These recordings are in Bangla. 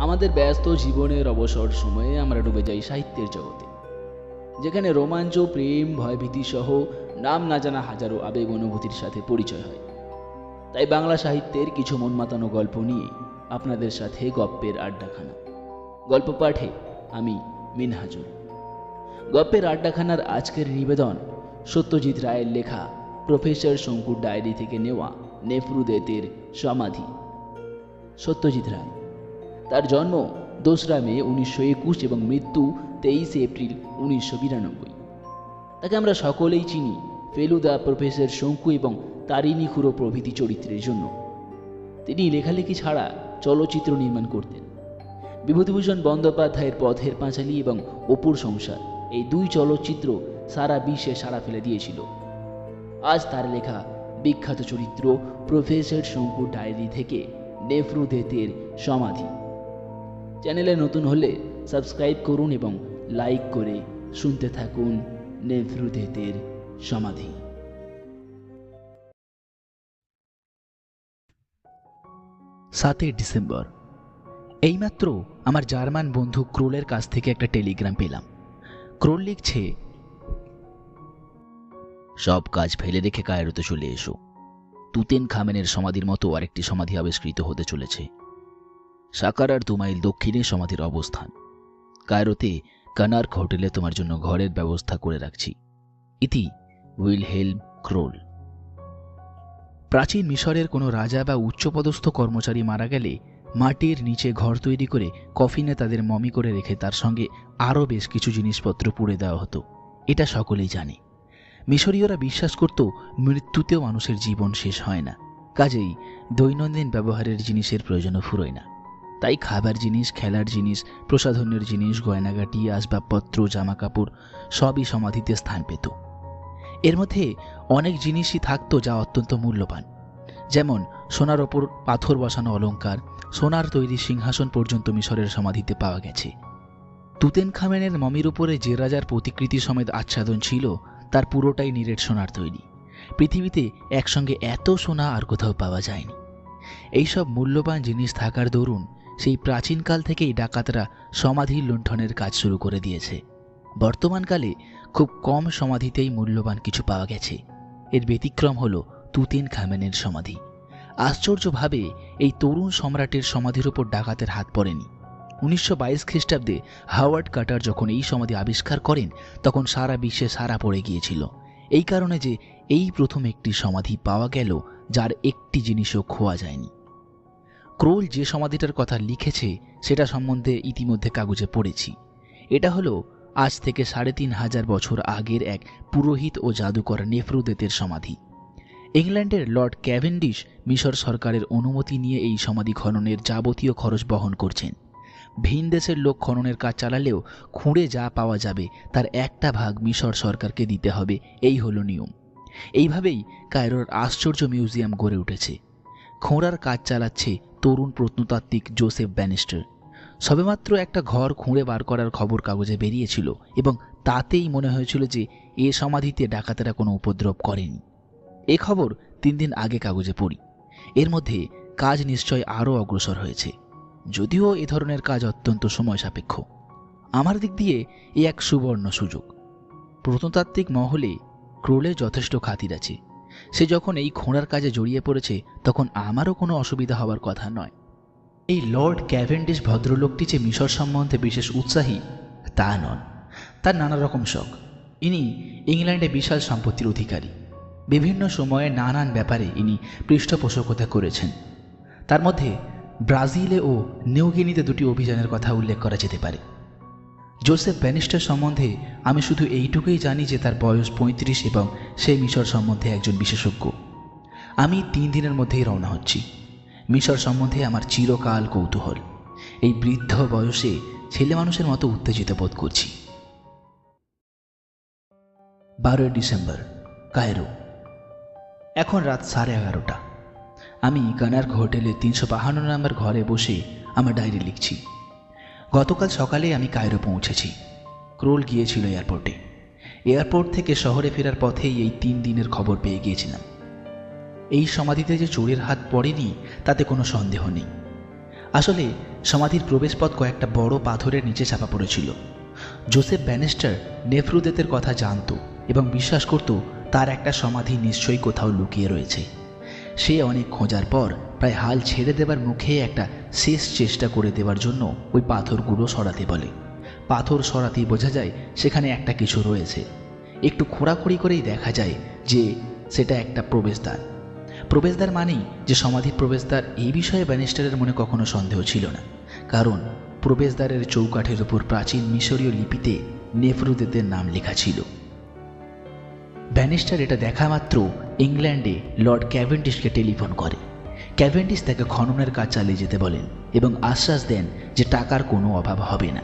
আমাদের ব্যস্ত জীবনের অবসর সময়ে আমরা ডুবে যাই সাহিত্যের জগতে। যেখানে রোমাঞ্চ, প্রেম ভয়ভীতি সহ নাম না জানা হাজারো আবেগ অনুভূতির সাথে পরিচয় হয়। তাই বাংলা সাহিত্যের কিছু মন মাতানো গল্প নিয়ে আপনাদের সাথে গপ্পের আড্ডাখানা। গল্প পাঠে আমি মিনহাজুল। গপ্পের আড্ডাখানার আজকের নিবেদন সত্যজিৎ রায়ের লেখা প্রফেসর শঙ্কুর ডায়েরি থেকে নেওয়া নেফরুদেতের সমাধি। সত্যজিৎ রায়। তার জন্ম দোসরা মে উনিশশো একুশ এবং মৃত্যু তেইশে এপ্রিল উনিশশো বিরানব্বই। তাকে আমরা সকলেই চিনি, ফেলুদা প্রফেসর শঙ্কু এবং তারিণী খুঁড়ো প্রভৃতি চরিত্রের জন্য। তিনি লেখালেখি ছাড়া চলচ্চিত্র নির্মাণ করতেন। বিভূতিভূষণ বন্দ্যোপাধ্যায়ের পথের পাঁচালী এবং অপুর সংসার এই দুই চলচ্চিত্র সারা বিশ্বে সাড়া ফেলে দিয়েছিল। আজ তার লেখা বিখ্যাত চরিত্র প্রফেসর শঙ্কুর ডায়েরি থেকে নেফরু দেতের সমাধি। চ্যানেলে নতুন হলে সাবস্ক্রাইব করুন এবং লাইক করে শুনতে থাকুন নেফরু দেতের সমাধি। সাতই ডিসেম্বর। এইমাত্র আমার জার্মান বন্ধু ক্রোলের কাছ থেকে একটা টেলিগ্রাম পেলাম। ক্রোল লিখছে, সব কাজ ফেলে রেখে কায়রোতে চলে এসো। তুতেন খামেনের সমাধির মতো আরেকটি সমাধি আবিষ্কৃত হতে চলেছে। দু মাইল দক্ষিণে সমাধির অবস্থান। কায়রোতে কানার্ক হোটেলে তোমার জন্য ঘরের ব্যবস্থা করে রাখছি। ইতি উইল হেলম ক্রোল। প্রাচীন মিশরের কোনো রাজা বা উচ্চপদস্থ কর্মচারী মারা গেলে মাটির নিচে ঘর তৈরি করে কফিনে তাদের মমি করে রেখে তার সঙ্গে আরও বেশ কিছু জিনিসপত্র পুড়ে দেওয়া হতো। এটা সকলেই জানে। মিশরীয়রা বিশ্বাস করত মৃত্যুতেও মানুষের জীবন শেষ হয় না। কাজেই দৈনন্দিন ব্যবহারের জিনিসের প্রয়োজনও ফুরোয় না। তাই খাবার জিনিস, খেলার জিনিস, প্রসাধনের জিনিস, গয়নাগাটি, আসবাবপত্র, জামাকাপড় সবই সমাধিতে স্থান পেত। এর মধ্যে অনেক জিনিসই থাকতো যা অত্যন্ত মূল্যবান। যেমন সোনার ওপর পাথর বসানো অলংকার, সোনার তৈরি সিংহাসন পর্যন্ত মিশরের সমাধিতে পাওয়া গেছে। তুতেন খামেনের মমির উপরে যে রাজার প্রতিকৃতি সমেত আচ্ছাদন ছিল, তার পুরোটাই নিরেট সোনার তৈরি। পৃথিবীতে একসঙ্গে এত সোনা আর কোথাও পাওয়া যায়নি। এইসব মূল্যবান জিনিস থাকার দরুন সেই প্রাচীনকাল থেকেই ডাকাতরা সমাধি লুণ্ঠনের কাজ শুরু করে দিয়েছে। বর্তমানকালে খুব কম সমাধিতেই মূল্যবান কিছু পাওয়া গেছে। এর ব্যতিক্রম হল তুতিন খামেনের সমাধি। আশ্চর্যভাবে, এই তরুণ সম্রাটের সমাধির ওপর ডাকাতের হাত পড়েনি। উনিশশো বাইশ খ্রিস্টাব্দে হাওয়ার্ড কাটার যখন এই সমাধি আবিষ্কার করেন, তখন সারা বিশ্বে সারা পড়ে গিয়েছিল। এই কারণে যে এই প্রথম একটি সমাধি পাওয়া গেল, যার একটি জিনিসও খোয়া যায়নি। ক্রোল যে সমাধিটার কথা লিখেছে, সেটা সম্বন্ধে ইতিমধ্যে কাগজে পড়েছি। এটা হলো আজ থেকে সাড়ে তিন হাজার বছর আগের এক পুরোহিত ও জাদুকর নেফরুদেতের সমাধি। ইংল্যান্ডের লর্ড ক্যাভেন্ডিশ মিশর সরকারের অনুমতি নিয়ে এই সমাধি খননের যাবতীয় খরচ বহন করছেন। ভিন দেশের লোক খননের কাজ চালালেও খুঁড়ে যা পাওয়া যাবে, তার একটা ভাগ মিশর সরকারকে দিতে হবে, এই হলো নিয়ম। এইভাবেই কায়রোর আশ্চর্য মিউজিয়াম গড়ে উঠেছে। খোঁড়ার কাজ চালাচ্ছে তরুণ প্রত্নতাত্ত্বিক জোসেফ ব্যানিস্টার। সবেমাত্র একটা ঘর খুঁড়ে বার করার খবর কাগজে বেরিয়েছিল এবং তাতেই মনে হয়েছিল যে এ সমাধিতে ডাকাতেরা কোনো উপদ্রব করেনি। এ খবর তিন দিন আগে কাগজে পড়ি। এর মধ্যে কাজ নিশ্চয় আরও অগ্রসর হয়েছে। যদিও এ ধরনের কাজ অত্যন্ত সময় সাপেক্ষ। আমার দিক দিয়ে এ এক সুবর্ণ সুযোগ। প্রত্নতাত্ত্বিক মহলে ক্রোলে যথেষ্ট খাতির আছে। সে যখন এই খোঁড়ার কাজে জড়িয়ে পড়েছে, তখন আমারও কোনো অসুবিধা হওয়ার কথা নয়। এই লর্ড ক্যাভেন্ডিস ভদ্রলোকটি যে মিশর সম্বন্ধে বিশেষ উৎসাহী, তা নন। তার নানা রকম শখ। ইনি ইংল্যান্ডে বিশাল সম্পত্তির অধিকারী। বিভিন্ন সময়ে নানান ব্যাপারে ইনি পৃষ্ঠপোষকতা করেছেন। তার মধ্যে ব্রাজিলে ও নিউগিনিতে দুটি অভিযানের কথা উল্লেখ করা যেতে পারে। জোসেফ ব্যানিস্টার সম্বন্ধে আমি শুধু এইটুকুই জানি যে তার বয়স পঁয়ত্রিশ এবং সে মিশর সম্বন্ধে একজন বিশেষজ্ঞ। আমি তিন দিনের মধ্যেই রওনা হচ্ছি। মিশর সম্বন্ধে আমার চিরকাল কৌতূহল। এই বৃদ্ধ বয়সে ছেলে মানুষের মতো উত্তেজিত বোধ করছি। বারোই ডিসেম্বর, কায়রো। এখন রাত সাড়ে এগারোটা। আমি কানার্ক হোটেলে তিনশো বাহান্ন নম্বর ঘরে বসে আমার ডায়েরি লিখছি। গতকাল সকালে আমি কায়রো পৌঁছেছি। ক্রোল গিয়েছিল এয়ারপোর্টে। এয়ারপোর্ট থেকে শহরে ফেরার পথেই এই তিন দিনের খবর পেয়ে গিয়েছিলাম। এই সমাধিতে যে চোরের হাত পড়েনি, তাতে কোনো সন্দেহ নেই। আসলে, সমাধির প্রবেশপথ কয়েকটা বড় পাথরের নিচে চাপা পড়েছিল। জোসেফ ব্যানেস্টার নেফ্রুদেতের কথা জানত এবং বিশ্বাস করত, তার একটা সমাধি নিশ্চয়ই কোথাও লুকিয়ে রয়েছে। সে অনেক খোঁজার পর প্রায় হাল ছেড়ে দেবার মুখে একটা শেষ চেষ্টা করে দেবার জন্য ওই পাথরগুলো সরাতে বলে। পাথর সরাতেই বোঝা যায় সেখানে একটা কিছু রয়েছে। একটু খোঁড়াখড়ি করেই দেখা যায় যে সেটা একটা প্রবেশদ্বার। প্রবেশদ্বার মানেই যে সমাধির প্রবেশদ্বার এই বিষয়ে ব্যানিস্টারের মনে কখনো সন্দেহ ছিল না। কারণ প্রবেশদ্বারের চৌকাঠের উপর প্রাচীন মিশরীয় লিপিতে নেফরুদেদের নাম লেখা ছিল। ব্যানিস্টার এটা দেখা মাত্র ইংল্যান্ডে লর্ড ক্যাভেন্ডিশকে টেলিফোন করে। ক্যাভেন্ডিশ তাকে খননের কাজ চালিয়ে যেতে বলেন এবং আশ্বাস দেন যে টাকার কোনো অভাব হবে না।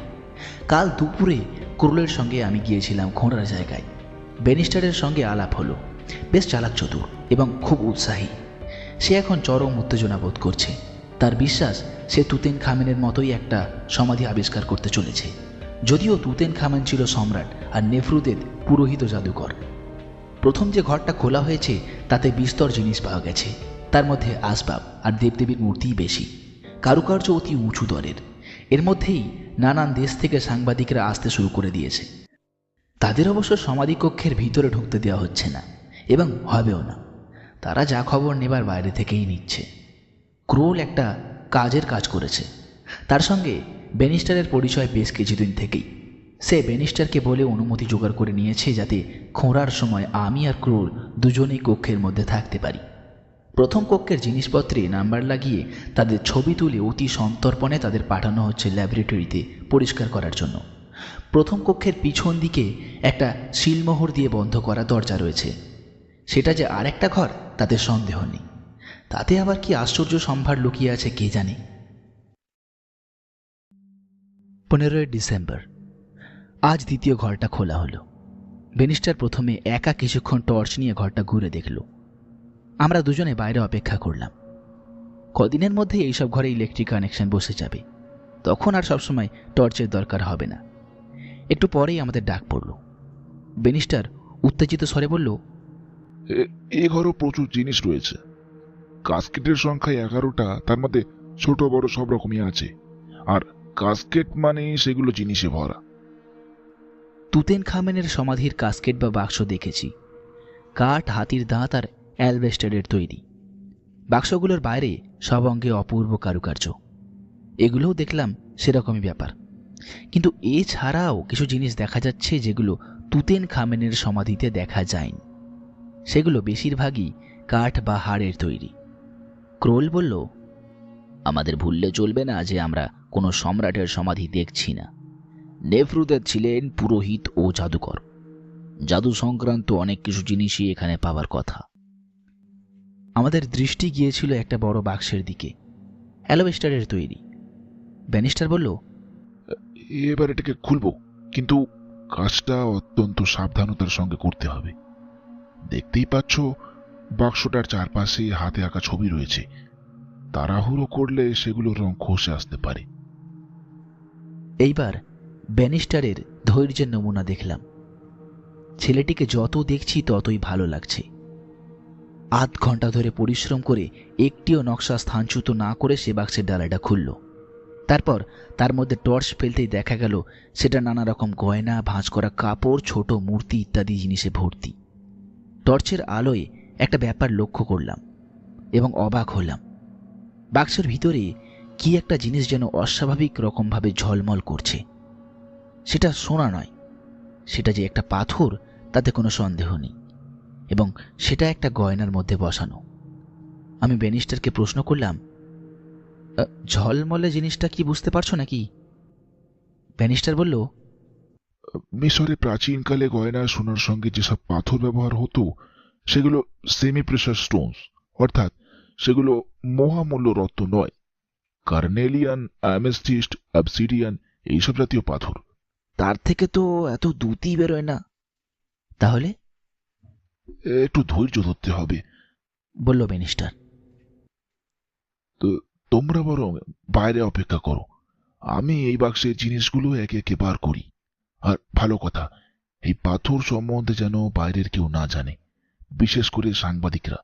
কাল দুপুরে ক্রোলের সঙ্গে আমি গিয়েছিলাম খোঁড়ার জায়গায়। ব্যানিস্টারের সঙ্গে আলাপ হলো। বেশ চালাক চতুর এবং খুব উৎসাহী। সে এখন চরম উত্তেজনা বোধ করছে। তার বিশ্বাস, সে তুতেন খামেনের মতোই একটা সমাধি আবিষ্কার করতে চলেছে। যদিও তুতেন খামেন ছিল সম্রাট আর নেফরুদের পুরোহিত জাদুকর। প্রথম যে ঘরটা খোলা হয়েছে, তাতে বিস্তর জিনিস পাওয়া গেছে। তার মধ্যে আসবাব আর দেবদেবীর মূর্তিই বেশি। কারুকার্য অতি উঁচু দরের। এর মধ্যেই নানান দেশ থেকে সাংবাদিকরা আসতে শুরু করে দিয়েছে। তাদের অবশ্য সমাধিকক্ষের ভিতরে ঢুকতে দেওয়া হচ্ছে না, এবং হবেও না। তারা যা খবর নেবার বাইরে থেকেই নিচ্ছে। ক্রোল একটা কাজের কাজ করেছে। তার সঙ্গে বেনিস্টারের পরিচয় বেশ কিছুদিন থেকেই। সে বেনিস্টারকে বলে অনুমতি জোগাড় করে নিয়েছে যাতে খোঁড়ার সময় আমি আর ক্রোল দুজনেই কক্ষের মধ্যে থাকতে পারি। প্রথম কক্ষের জিনিসপত্রে নাম্বার লাগিয়ে তাদের ছবি তুলে অতি সন্তর্পণে তাদের পাঠানো হচ্ছে ল্যাবরেটরিতে পরিষ্কার করার জন্য। প্রথম কক্ষের পিছন দিকে একটা শিলমোহর দিয়ে বন্ধ করা দরজা রয়েছে। সেটা যে আর একটা ঘর, তাতে সন্দেহ নেই। তাতে আবার কি আশ্চর্য সম্ভার লুকিয়ে আছে কে জানে? পনেরোই ডিসেম্বর। আজ দ্বিতীয় ঘরটা খোলা হলো। বেনিস্টার প্রথমে একা কিছুক্ষণ টর্চ নিয়ে ঘরটা ঘুরে দেখল। আমরা দুজনে বাইরে অপেক্ষা করলাম। কদিনের মধ্যে এইসব ঘরে ইলেকট্রিক কানেকশন বসে যাবে। তখন আর সবসময় টর্চের দরকার হবে না। একটু পরেই আমাদের ডাক পড়ল। বেনিস্টার উত্তেজিত স্বরে বলল, এ- ঘরও প্রচুর জিনিস রয়েছে। কাস্কেটের সংখ্যা এগারোটা, তার মধ্যে ছোট বড় সব রকমই আছে। আর কাস্কেট মানে সেগুলো জিনিসে ভরা। তুতেন খামেনের সমাধির কাস্কেট বা বাক্স দেখেছি। কাঠ, হাতির দাঁত আর অ্যালবেস্টারের তৈরি। বাক্সগুলোর বাইরে সব অঙ্গে অপূর্ব কারুকার্য। এগুলোও দেখলাম সেরকমই ব্যাপার। কিন্তু এছাড়াও কিছু জিনিস দেখা যাচ্ছে যেগুলো তুতেন খামেনের সমাধিতে দেখা যায়নি। সেগুলো বেশিরভাগই কাঠ বা হাড়ের তৈরি। ক্রোল বলল, আমাদের ভুললে চলবে না যে আমরা কোনো সম্রাটের সমাধি দেখছি না। নেফরুদের ছিলেন পুরোহিত ও জাদুকর। জাদু সংক্রান্ত অনেক কিছু জিনিসই এখানে পাওয়ার কথা। আমাদের দৃষ্টি গিয়েছিল একটা বড় বাক্সের দিকে। অ্যালোভেস্টারের তৈরি। ব্যানিস্টার বলল এবার এটাকে খুলবো কিন্তু কাজটা অত্যন্ত সাবধানতার সঙ্গে করতে হবে। দেখতেই পাচ্ছ বাক্সটার চারপাশে হাতে আঁকা ছবি রয়েছে। তাড়াহুড়ো করলে সেগুলোর রং খসে আসতে পারে। এইবার ব্যানিস্টারের ধৈর্যের নমুনা দেখলাম। ছেলেটিকে যত দেখছি ততই ভালো লাগছে। আধ ঘণ্টা ধরে পরিশ্রম করে একটিও নকশা স্থানচ্যুত না করে সে বাক্সের ডালাটা খুলল। তারপর তার মধ্যে টর্চ ফেলতেই দেখা গেল, সেটা নানা রকম গয়না, ভাঁজ করা কাপড়, ছোট মূর্তি ইত্যাদি জিনিসে ভর্তি। টর্চের আলোয় একটা ব্যাপার লক্ষ্য করলাম এবং অবাক হলাম। বাক্সের ভিতরে কি একটা জিনিস যেন অস্বাভাবিক রকমভাবে ঝলমল করছে। সেটা সোনা নয়, সেটা যে একটা পাথর, তাতে কোনো সন্দেহ নেই, এবং সেটা একটা গয়নার মধ্যে বসানো। আমি ব্যানিস্টারকে প্রশ্ন করলাম ঝলমলে জিনিসটা কি বুঝতে পারছ নাকি? ব্যানিস্টার বলল, মিশরে প্রাচীনকালে গয়না সোনার সঙ্গে যেসব পাথর ব্যবহার হতো, সেগুলো সেমি প্রেশার স্টোনস অর্থাৎ সেগুলো মহামূল্য রত্ন নয়। কার্নেলিয়ান, অ্যামেস্টিস্ট, অ্যাবসিডিয়ান, এইসব জাতীয় পাথর। তার থেকে তো এত দুতি বেরোয় না। তাহলে? একটু ধৈর্য ধরতে হবে। বলল বেনিস্টার তো তোমরা বরং বাইরে অপেক্ষা করো। আমি এই বাক্সের জিনিসগুলো একে একে বার করি। আর ভালো কথা এই পাথর সম্বন্ধে যেন বাইরের কেউ না জানে বিশেষ করে সাংবাদিকরা।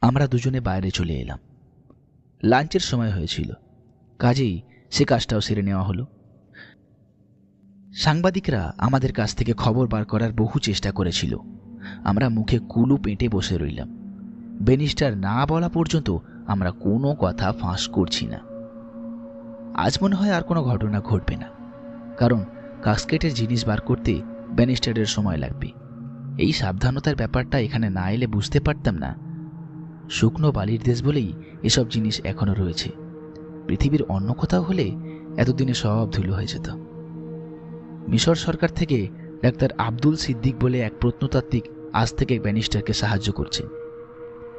আমরা দুজনে বাইরে চলে এলাম। লাঞ্চের সময় হয়েছিল। কাজেই সে কাজটাও সেরে নেওয়া হলো। সাংবাদিকরা আমাদের কাছ থেকে খবর বার করার বহু চেষ্টা করেছিল। আমরা মুখে কুলু পেটে বসে রইলাম। বেনিস্টার না বলা পর্যন্ত আমরা কোনো কথা ফাঁস করছি না। আজ মনে হয় আর কোনো ঘটনা ঘটবে না, কারণ কাস্কেটের জিনিস বার করতে ব্যানিস্টারের সময় লাগবে। এই সাবধানতার ব্যাপারটা এখানে না এলে বুঝতে পারতাম না। শুকনো বালির দেশ বলেই এসব জিনিস এখনও রয়েছে। পৃথিবীর অন্য কোথাও হলে এতদিনে সব ধুলো হয়ে যেত। মিশর সরকার থেকে ডাক্তার আব্দুল সিদ্দিক বলে এক প্রত্নতাত্ত্বিক আজ থেকে ব্যানিস্টারকে সাহায্য করছেন।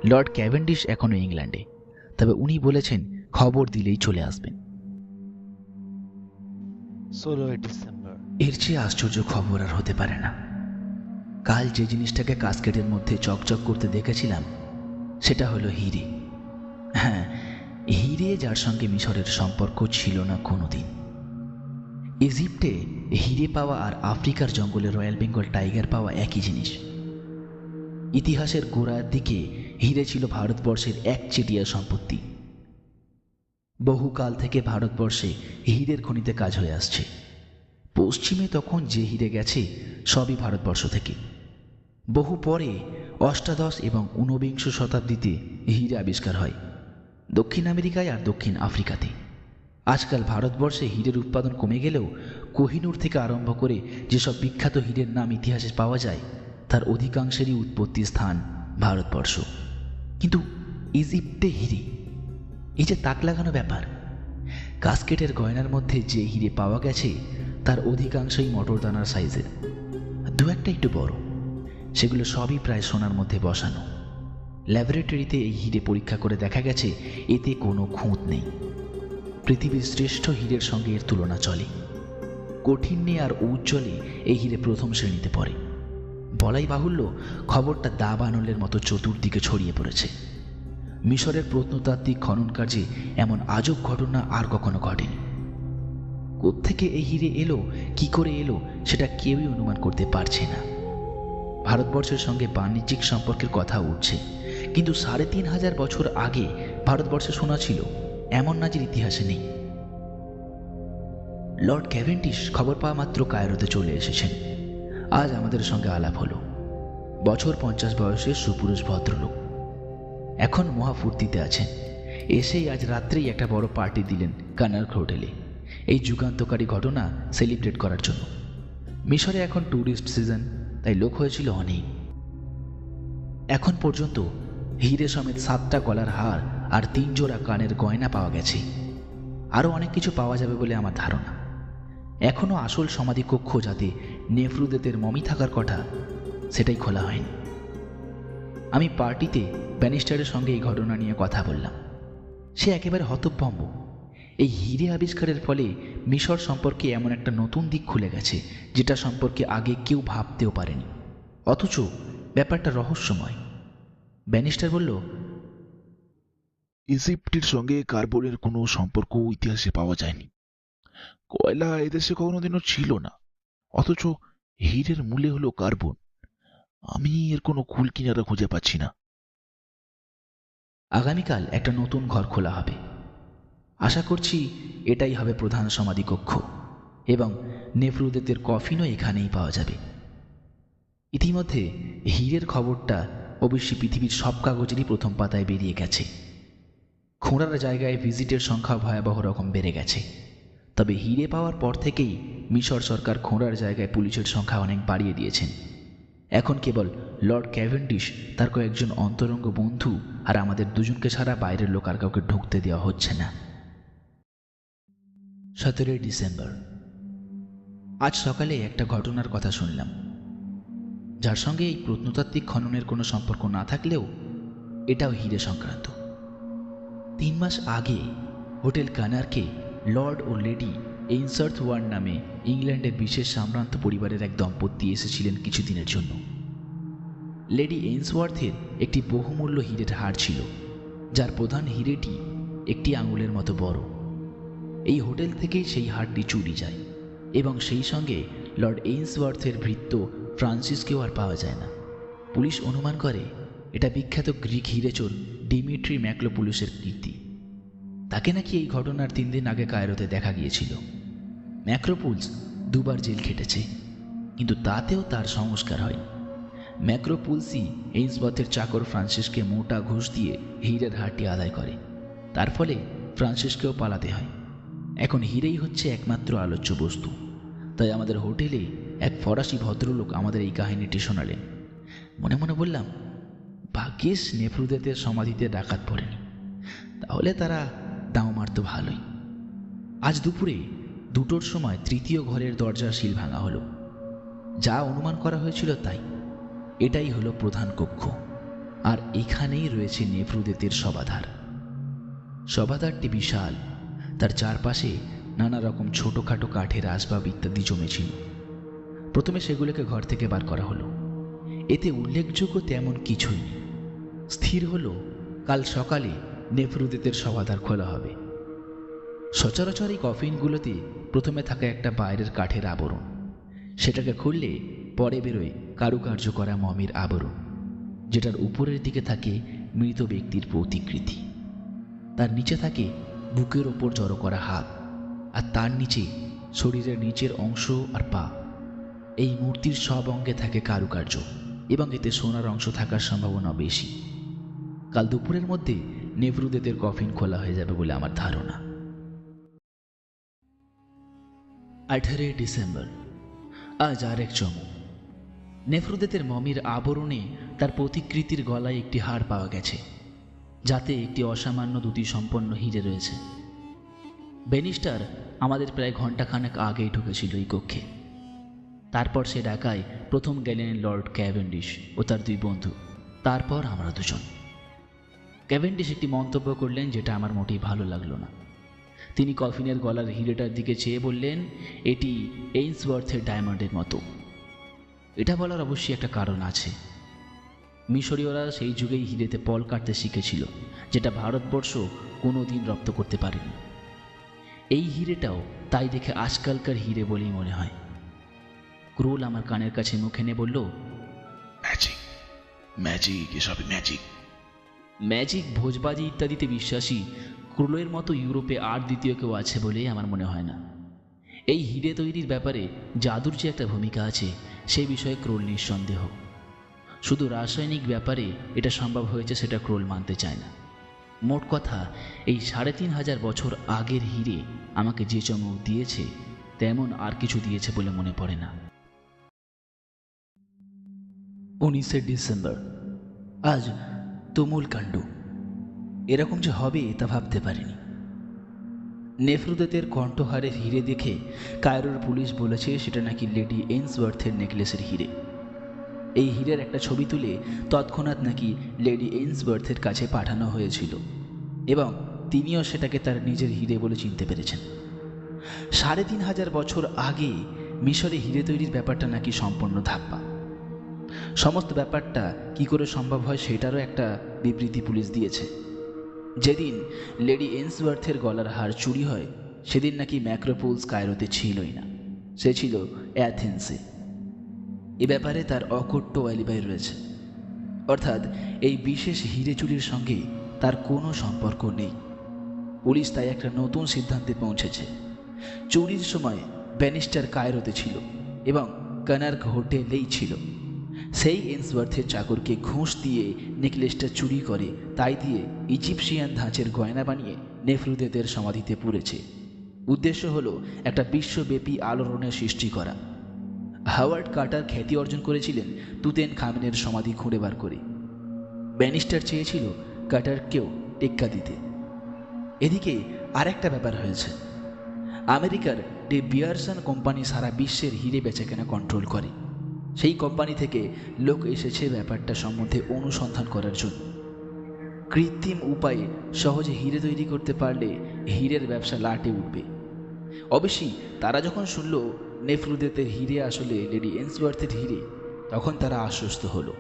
লর্ড ক্যাভেন্ডিশ এখনও ইংল্যান্ডে তবে উনি বলেছেন খবর দিলেই চলে আসবেন। ষোলোই ডিসেম্বর এর চেয়ে আশ্চর্য খবর আর হতে পারে না। কাল যে জিনিসটাকে কাস্কেটের মধ্যে চকচক করতে দেখেছিলাম সেটা হলো হিরে। হ্যাঁ হিরে যার সঙ্গে মিশরের সম্পর্ক ছিল না কোনোদিন। ইজিপ্টে হিরে পাওয়া আর আফ্রিকার জঙ্গলে রয়্যাল বেঙ্গল টাইগার পাওয়া একই জিনিস। ইতিহাসের গোড়ার দিকে হিরে ছিল ভারতবর্ষের একচেটিয়া সম্পত্তি। বহুকাল থেকে ভারতবর্ষে হীরের খনিতে কাজ হয়ে আসছে। পশ্চিমে তখন যে হিরে গেছে, সবই ভারতবর্ষ থেকে। বহু পরে অষ্টাদশ এবং ঊনবিংশ শতাব্দীতে হিরে আবিষ্কার হয়, দক্ষিণ আমেরিকায় আর দক্ষিণ আফ্রিকাতে। আজকাল ভারতবর্ষে হীরের উৎপাদন কমে গেলেও কোহিনূর থেকে আরম্ভ করে যেসব বিখ্যাত হীরের নাম ইতিহাসে পাওয়া যায়, তার অধিকাংশেরই উৎপত্তি স্থান ভারতবর্ষ। কিন্তু ইজিপ্টে হিরে, এই যে তাক লাগানো ব্যাপার, কাস্কেটের গয়নার মধ্যে যে হিরে পাওয়া গেছে, তার অধিকাংশই মটরদানার সাইজের। দু একটা একটু বড়, সেগুলো সবই প্রায় সোনার মধ্যে বসানো। ল্যাবরেটরিতে এই হিরে পরীক্ষা করে দেখা গেছে, এতে কোনো খুঁত নেই। পৃথিবীর শ্রেষ্ঠ হীরের সঙ্গে এর তুলনা চলে। কঠিন্যে আর উজ্জ্বলে এই হিরে প্রথম শ্রেণীতে পড়ে। বলাই বাহুল্য, খবরটা দা বানলের মতো চতুর্দিকে ছড়িয়ে পড়েছে। মিশরের প্রত্নতাত্ত্বিক খনন কার্যে এমন আজব ঘটনা আর কখনো ঘটেনি। কোত্থেকে এই হিরে এলো, কি করে এলো, সেটা কেউই অনুমান করতে পারছে না। ভারতবর্ষের সঙ্গে বাণিজ্যিক সম্পর্কের কথা উঠছে। কিন্তু সাড়ে তিন হাজার বছর আগে ভারতবর্ষে শোনা ছিল এমন নাজির ইতিহাসে নেই। লর্ড ক্যাভেন্টিস খবর পাওয়া মাত্র কায়রোতে চলে এসেছেন। আজ আমাদের সঙ্গে আলাপ হলো। বছর পঞ্চাশ বয়সের সুপুরুষ ভদ্রলোক। এখন মহা ফুর্তিতে আছেন। এসেই আজ রাত্রেই একটা বড় পার্টি দিলেন কানার্ক হোটেলে। এই যুগান্তকারী ঘটনা সেলিব্রেট করার জন্য। মিশরে এখন ট্যুরিস্ট সিজন, তাই লোক হয়েছিল অনেক। এখন পর্যন্ত হিরে সমেত সাতটা গলার হার আর তিন জোড়া কানের গয়না পাওয়া গেছে। আরও অনেক কিছু পাওয়া যাবে বলে আমার ধারণা। এখনও আসল সমাধি কক্ষ যাতে নেফরুদেতের মমি থাকার কথা, সেটাই খোলা হয়নি। আমি পার্টিতে ব্যানিস্টারের সঙ্গে এই ঘটনা নিয়ে কথা বললাম। সে একেবারে হতভম্ব। এই হিরে আবিষ্কারের ফলে মিশর সম্পর্কে এমন একটা নতুন দিক খুলে গেছে, যেটা সম্পর্কে আগে কেউ ভাবতেও পারেনি। অথচ ব্যাপারটা রহস্যময়। ব্যানিস্টার বলল ইজিপ্টের সঙ্গে কার্বনের কোনো সম্পর্ক ইতিহাসে পাওয়া যায়নি। কয়লা এদেশে কোনোদিনও ছিল না, অথচ হীরের মূলে হলো কার্বন। আমি এর কোনো কুল কিনারা খুঁজে পাচ্ছি না। আগামীকাল একটা নতুন ঘর খোলা হবে। আশা করছি এটাই হবে প্রধান সমাধি কক্ষ, এবং নেফরুদেতের কফিনও এখানেই পাওয়া যাবে। ইতিমধ্যে হীরের খবরটা অবশ্যই পৃথিবীর সব কাগজেরই প্রথম পাতায় বেরিয়ে গেছে। খোঁড়ার জায়গায় ভিজিটের সংখ্যা ভয়াবহ রকম বেড়ে গেছে। তবে হিরে পাওয়ার পর থেকেই মিশর সরকার খোঁড়ার জায়গায় পুলিশের সংখ্যা অনেক বাড়িয়ে দিয়েছেন। এখন কেবল লর্ড ক্যাভেন্ডিশ, তার কয়েকজন অন্তরঙ্গ বন্ধু আর আমাদের দুজনকে ছাড়া বাইরের লোক আর কাউকে ঢুকতে দেওয়া হচ্ছে না। সতেরোই ডিসেম্বর। আজ সকালে একটা ঘটনার কথা শুনলাম। যার সঙ্গে এই প্রত্নতাত্ত্বিক খননের কোনো সম্পর্ক না থাকলেও এটাও হিরে সংক্রান্ত। তিন মাস আগে হোটেল কানারকে লর্ড ও লেডি এইনসার্থ ওয়ার্ড নামে ইংল্যান্ডের বিশেষ সাম্রান্ত পরিবারের এক দম্পতি এসেছিলেন কিছুদিনের জন্য। লেডি এইন্সওয়ার্থের একটি বহুমূল্য হিরের হার ছিল, যার প্রধান হিরেটি একটি আঙুলের মতো বড়। এই হোটেল থেকেই সেই হারটি চুরি যায় এবং সেই সঙ্গে লর্ড এইন্সওয়ার্থের ভৃত্য ফ্রান্সিসকেও আর পাওয়া যায় না। পুলিশ অনুমান করে এটা বিখ্যাত গ্রিক হিরেচোর ডিমিট্রি ম্যাকলোপুলুসের কীর্তি। তাকে নাকি এই ঘটনার তিন দিন আগে কায়রোতে দেখা গিয়েছিল। ম্যাক্রোপুলস দুবার জেল খেটেছে, কিন্তু তাতেও তার সংস্কার হয়। ম্যাক্রোপুলসই এইন্সবথের চাকর ফ্রান্সিসকে মোটা ঘুষ দিয়ে হীরের হারটি আদায় করে। তার ফলে ফ্রান্সিসকেও পালাতে হয়। এখন হিরেই হচ্ছে একমাত্র আলোচ্য বস্তু। তাই আমাদের হোটেলে এক ফরাসি ভদ্রলোক আমাদের এই কাহিনীটি শোনালেন। মনে মনে বললাম ভাগ্যিস নেফরুদেতের সমাধিতে ডাকাত পড়েনি। তাহলে তারা দাও মারত ভালোই। আজ দুপুরে দুটোর সময় তৃতীয় ঘরের দরজার শিল ভাঙা হলো। যা অনুমান করা হয়েছিল তাই। এটাই হলো প্রধান কক্ষ। আর এখানেই রয়েছে নেফরুদেতের সবাধার সবাধারটি বিশাল। তার চারপাশে নানা রকম ছোটোখাটো কাঠের আসবাব ইত্যাদি জমেছিল। প্রথমে সেগুলোকে ঘর থেকে বার করা হলো। এতে উল্লেখযোগ্য তেমন কিছুই নেই। স্থির হলো, কাল সকালে নেফরুদিতের সমাধার খোলা হবে। সচরাচর এই কফিনগুলোতে প্রথমে থাকা একটা বাইরের কাঠের আবরণ। সেটাকে খুললে পরে বেরোয় কারুকার্য করা মমির আবরণ, যেটার উপরের দিকে থাকে মৃত ব্যক্তির প্রতিকৃতি। তার নিচে থাকে বুকের ওপর জড়ো করা হাত, আর তার নিচে শরীরের নিচের অংশ আর পা। এই মূর্তির সব অঙ্গে থাকে কারুকার্য, এবং এতে সোনার অংশ থাকার সম্ভাবনা বেশি। কাল দুপুরের মধ্যে নেভরুদেদের কফিন খোলা হয়ে যাবে বলে আমার ধারণা। আঠারোই ডিসেম্বর। আজ আরেক চমক। নেফরুদেতের মমির আবরণে তার প্রতিকৃতির গলায় একটি হাড় পাওয়া গেছে, যাতে একটি অসামান্য দুটি সম্পন্ন হিরে রয়েছে। বেনিস্টার আমাদের প্রায় ঘন্টাখানেক আগেই ঢুকেছিল এই কক্ষে। তারপর সে ডাকায় প্রথম গেলেন লর্ড ক্যাভেন্ডিশ ও তার দুই বন্ধু। তারপর আমরা দুজন। ক্যাভেন্ডিশ একটি মন্তব্য করলেন যেটা আমার মোটেই ভালো লাগল না। তিনি কফিনের গলার হিরেটার দিকে চেয়ে বললেন, এটি এইন্সওয়ার্থের ডায়মন্ডের মতো। এটা বলার অবশ্যই একটা কারণ আছে। মিশরীয়রা সেই যুগেই হিরেতে পল কাটতে শিখেছিল, যেটা ভারতবর্ষ কোনো দিন রপ্ত করতে পারেনি। এই হিরেটাও তাই দেখে আজকালকার হিরে বলেই মনে হয়। ক্রোল আমার কানের কাছে মুখে নিয়ে বলল ম্যাজিক ম্যাজিক এসব ম্যাজিক ম্যাজিক ভোজবাজি ইত্যাদিতে বিশ্বাসী ক্রোলের মতো ইউরোপে আর দ্বিতীয় কেউ আছে বলেই আমার মনে হয় না। এই হিরে তৈরির ব্যাপারে জাদুর যে একটা ভূমিকা আছে সেই বিষয়ে ক্রোল নিঃসন্দেহ। শুধু রাসায়নিক ব্যাপারে এটা সম্ভব হয়েছে সেটা ক্রোল মানতে চায় না। মোট কথা, এই সাড়ে তিন হাজার বছর আগের হিরে আমাকে যে চমক দিয়েছে, তেমন আর কিছু দিয়েছে বলে মনে পড়ে না। উনিশে ডিসেম্বর। আজ তুমুল কাণ্ড। এরকম যে হবে তা ভাবতে পারিনি। নেফরুদেতের কণ্ঠহারের হিরে দেখে কায়রোর পুলিশ বলেছে, সেটা নাকি লেডি এন্সওয়ার্থের নেকলেসের হিরে। এই হীরের একটা ছবি তুলে তৎক্ষণাৎ নাকি লেডি এন্সওয়ার্থের কাছে পাঠানো হয়েছিল এবং তিনিও সেটাকে তার নিজের হিরে বলে চিনতে পেরেছেন। সাড়ে তিন হাজার বছর আগে মিশরে হিরে তৈরির ব্যাপারটা নাকি সম্পূর্ণ ধাপ্পা। সমস্ত ব্যাপারটা কি করে সম্ভব হয় সেটারও একটা বিবৃতি পুলিশ দিয়েছে। যেদিন লেডি এন্সওয়ার্থের গলার হার চুরি হয়, সেদিন নাকি ম্যাক্রোপোলস কায়রোতে ছিলই না। সে ছিল অ্যাথেন্সে। এ ব্যাপারে তার অকট্য অ্যালিবাই রয়েছে। অর্থাৎ এই বিশেষ হিরে চুরির সঙ্গে তার কোনো সম্পর্ক নেই। পুলিশ তাই একটা নতুন সিদ্ধান্তে পৌঁছেছে। চুরির সময় ব্যানিস্টার কায়রোতে ছিল এবং কানার্ক হোটেলেই ছিল। সেই এন্সওয়ার্থের চাকরকে ঘুষ দিয়ে নেকলেসটা চুরি করে, তাই দিয়ে ইজিপশিয়ান ধাঁচের গয়না বানিয়ে নেফরুদেদের সমাধিতে পুড়েছে উদ্দেশ্য হলো একটা বিশ্বব্যাপী আলোড়নের সৃষ্টি করা। হাওয়ার্ড কার্টার খ্যাতি অর্জন করেছিলেন তুতেন খামেনের সমাধি খুঁড়ে বার করে। ব্যানিস্টার চেয়েছিল কাটারকেও টেক্কা দিতে। এদিকে আরেকটা ব্যাপার হয়েছে। আমেরিকার ডে বিয়ারসন কোম্পানি সারা বিশ্বের হিরে বেচাকেনা কন্ট্রোল করে। সেই কোম্পানি থেকে লোক এসেছে ব্যাপারটা সম্বন্ধে অনুসন্ধান করার জন্য। কৃত্রিম উপায়ে সহজে হিরে তৈরি করতে পারলে হীরের ব্যবসা লাটে উঠবে। অবশ্যই তারা যখন শুনল নেফরুদেতের হিরে আসলে লেডি এন্সওয়ার্থের হিরে, তখন তারা আশ্বস্ত হলো।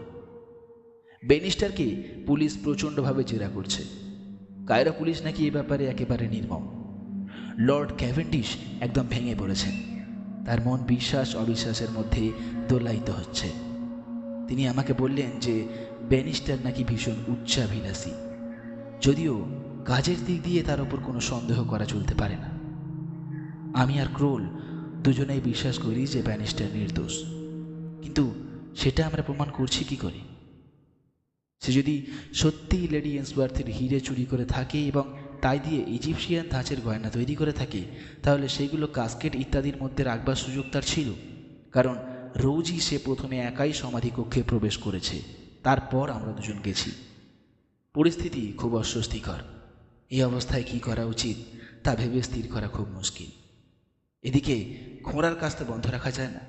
বেনিস্টারকে পুলিশ প্রচণ্ডভাবে জেরা করছে। কায়রা পুলিশ নাকি এ ব্যাপারে একেবারে নির্মম। লর্ড ক্যাভেন্ডিশ একদম ভেঙে পড়েছেন। তার মন বিশ্বাস, অবিশ্বাসের মধ্যে দোলায়িত হচ্ছে। তিনি আমাকে বললেন যে, ব্যানিস্টার নাকি ভীষণ উচ্চাভিলাষী। যদিও কাজের দিক দিয়ে তার ওপর কোনো সন্দেহ করা চলতে পারে না। আমি আর ক্রোল দুজনেই বিশ্বাস করি যে ব্যানিস্টার নির্দোষ। কিন্তু সেটা আমরা প্রমাণ করছি কি করে? সে যদি সত্যিই লেডি এন্সওয়ার্থের হিরে চুরি করে থাকে এবং তাই দিয়ে ইজিপশিয়ান ধাঁচের গয়না তৈরি করে থাকে, তাহলে সেগুলো কাস্কেট ইত্যাদির মধ্যে রাখবার সুযোগ তার ছিল। কারণ রোজই সে প্রথমে একাই সমাধি কক্ষে প্রবেশ করেছে, তারপর আমরা দুজন গেছি। পরিস্থিতি খুব অস্বস্তিকর। এই অবস্থায় কি করা উচিত, তা ভেবে স্থির করা খুব মুশকিল। এদিকে খোঁড়ার কাজটা বন্ধ রাখা যায় না,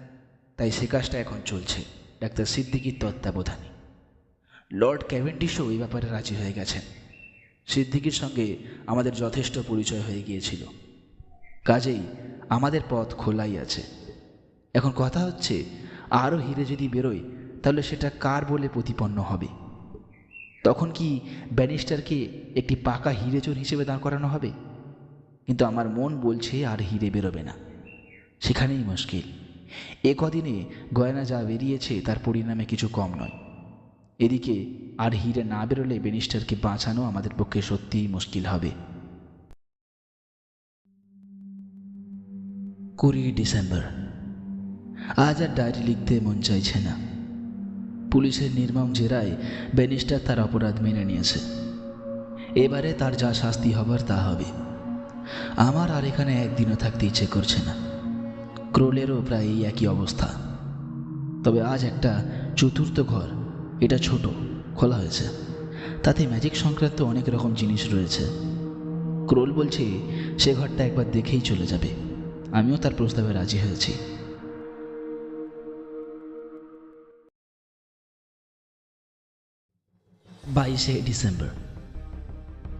তাই সে কাজটা এখন চলছে, ডাক্তার সিদ্দিকির তত্ত্বাবধানে। লর্ড ক্যাভেন্ডিশও এই ব্যাপারে রাজি হয়ে গেছেন। সিদ্দিকির সঙ্গে আমাদের যথেষ্ট পরিচয় হয়ে গিয়েছিল। কাজেই আমাদের পথ খোলাই আছে। এখন কথা হচ্ছে, আরও হিরে যদি বেরোয়, তাহলে সেটা কার বলে প্রতিপন্ন হবে? তখন কি ব্যানিস্টারকে একটি পাকা হিরেচোর হিসেবে দাঁড় করানো হবে? কিন্তু আমার মন বলছে আর হিরে বেরোবে না। সেখানেই মুশকিল। এ কদিনে গয়না যা বেরিয়েছে, তার পরিণামে কিছু কম নয়। এদিকে আর হিরে না বেরোলে বেনিস্টারকে বাঁচানো আমাদের পক্ষে সত্যিই মুশকিল হবে। কুড়ি ডিসেম্বর। আজ আর ডায়েরি লিখতে মন চাইছে না। পুলিশের নির্মম জেরায় ব্যানিস্টার তার অপরাধ মেনে নিয়েছে। এবারে তার যা শাস্তি হবার তা হবে। আমার আর এখানে একদিনও থাকতে ইচ্ছে করছে না। ক্রোলেরও প্রায় এই একই অবস্থা। তবে আজ একটা চতুর্থ ঘর এটা ছোট, খোলা হয়েছে। তাতে ম্যাজিক সংক্রান্ত অনেক রকম জিনিস রয়েছে। ক্রোল বলছে, সে ঘরটা একবার দেখেই চলে যাবে। আমিও তার প্রস্তাবে রাজি হয়েছি। বাইশে ডিসেম্বর।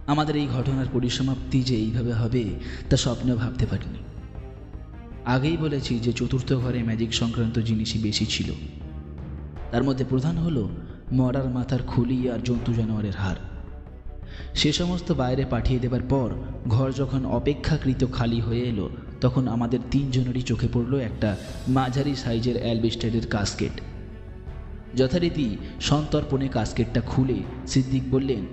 আমাদের এই ঘটনার পরিসমাপ্তি যে এইভাবে হবে, তা স্বপ্নেও ভাবতে পারিনি। আগেই বলেছি যে চতুর্থ ঘরে ম্যাজিক সংক্রান্ত জিনিসই বেশি ছিল। তার মধ্যে প্রধান হলো মরার মাথার খুলি আর জন্তু জানোয়ারের হার সে সমস্ত বাইরে পাঠিয়ে দেবার পর ঘর যখন অপেক্ষাকৃত খালি হয়ে এলো তখন আমাদের তিনজনেরই চোখে পড়ল একটা মাঝারি সাইজের অ্যালবিস্টারের কাস্কেট। যথারীতি সন্তর্পণে কাস্কেটটা খুলে সিদ্দিক বললেন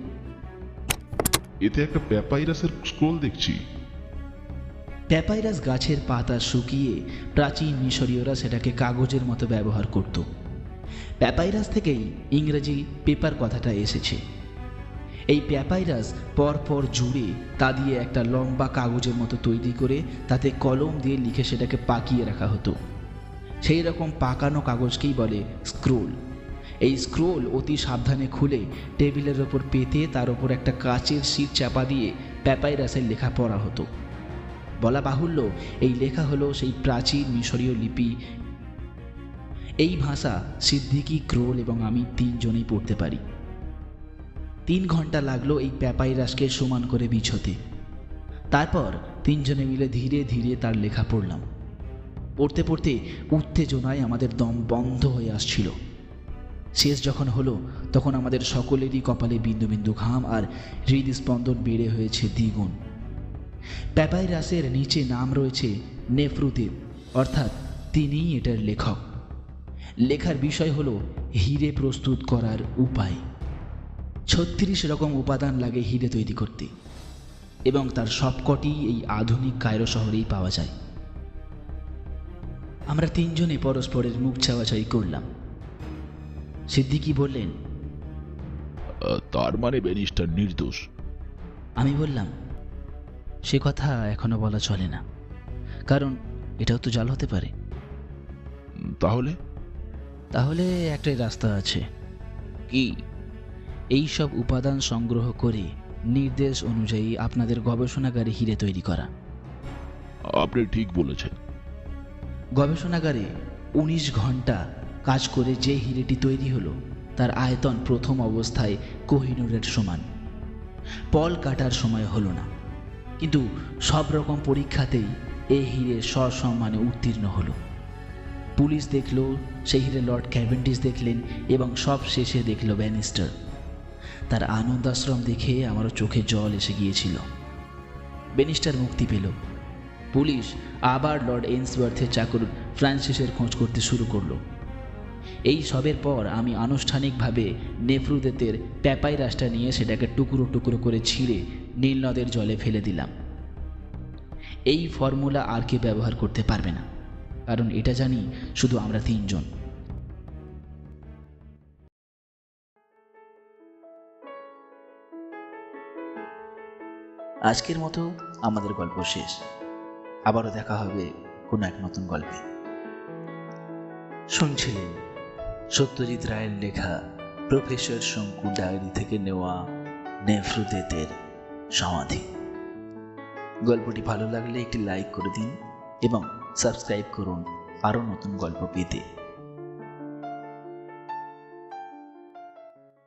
এতে একটা প্যাপাইরাসের স্ক্রোল দেখছি। প্যাপাইরাস গাছের পাতা শুকিয়ে প্রাচীন মিশরীয়রা সেটাকে কাগজের মতো ব্যবহার করত। প্যাপাইরাস থেকেই ইংরেজি পেপার কথাটা এসেছে। এই প্যাপাইরাস পরপর জুড়ে তা দিয়ে একটা লম্বা কাগজের মতো তৈরি করে তাতে কলম দিয়ে লিখে সেটাকে পাকিয়ে রাখা হতো। সেই রকম পাকানো কাগজকেই বলে স্ক্রোল। এই স্ক্রোল অতি সাবধানে খুলে টেবিলের ওপর পেতে তার ওপর একটা কাচের শীট চাপা দিয়ে প্যাপাইরাসের লেখা পড়া হতো। বলা বাহুল্য, এই লেখা হলো সেই প্রাচীন মিশরীয় লিপি এই ভাষা সিদ্দিকি, ক্রোল এবং আমি তিনজনেই পড়তে পারি। তিন ঘণ্টা লাগল এই প্যাপাইরাসকে সমান করে বিছোতে। তারপর তিনজনে মিলে ধীরে ধীরে তার লেখা পড়লাম। পড়তে পড়তে উত্তেজনায় আমাদের দম বন্ধ হয়ে আসছিল। শেষ যখন হলো, তখন আমাদের সকলেরই কপালে বিন্দু বিন্দু ঘাম আর হৃদস্পন্দন বেড়ে হয়েছে দ্বিগুণ। প্যাপাইরাসের নিচে নাম রয়েছে নেফ্রুদেব, অর্থাৎ তিনিই এটার লেখক। লেখার বিষয় হলো হিরে প্রস্তুত করার উপায়। ছত্রিশ রকম উপাদান লাগে হিরে তৈরি করতে এবং তার সবকটি এই আধুনিক কায়রো শহরেই পাওয়া যায়। আমরা তিনজনে পরস্পরের মুখ ছাওয়াছাই করলাম। সিদ্দিকি বললেন তার মানে ব্যানিস্টার নির্দোষ। আমি বললাম সে কথা এখনও বলা চলে না কারণ এটাও তো জাল হতে পারে। তাহলে? তাহলে একটাই রাস্তা আছে। কি? এই সব উপাদান সংগ্রহ করে নির্দেশ অনুযায়ী আপনাদের গবেষণাগারে হিরে তৈরি করা। আপনি ঠিক বলেছেন। গবেষণাগারে উনিশ ঘণ্টা কাজ করে যে হিরেটি তৈরি হলো তার আয়তন প্রথম অবস্থায় কোহিনুরের সমান। পল কাটার সময় হলো না। কিন্তু সব রকম পরীক্ষাতেই এই হিরে সসম্মানে উত্তীর্ণ হলো। পুলিশ দেখল হিরে লর্ড ক্যাভেন্ডিস দেখলেন এবং সব শেষে দেখল ব্যানিস্টার। তার আনন্দ আশ্রম দেখে আমারও চোখে জল এসে গিয়েছিল। বেনিস্টার মুক্তি পেল। পুলিশ আবার লর্ড এন্সওয়ার্থের চাকর ফ্রান্সিসের খোঁজ করতে শুরু করল। এই সবের পর আমি আনুষ্ঠানিকভাবে নেফ্রুদেতের প্যাপাইরাসটা নিয়ে সেটাকে টুকরো টুকরো করে ছিঁড়ে নীল নদের জলে ফেলে দিলাম। এই ফর্মুলা আর কে ব্যবহার করতে পারবে না। কারণ এটা জানি শুধু আমরা তিনজন। আজকের মতো আমাদের গল্প শেষ। আবারও দেখা হবে কোনো এক নতুন গল্পে। শুনছিলেন সত্যজিৎ রায়ের লেখা প্রফেসর শঙ্কু ডায়েরি থেকে নেওয়া নেফ্রুদেতের সমাধি। গল্পটি ভালো লাগলে একটি লাইক করে দিন এবং সাবস্ক্রাইব করুন আরও নতুন গল্প পেতে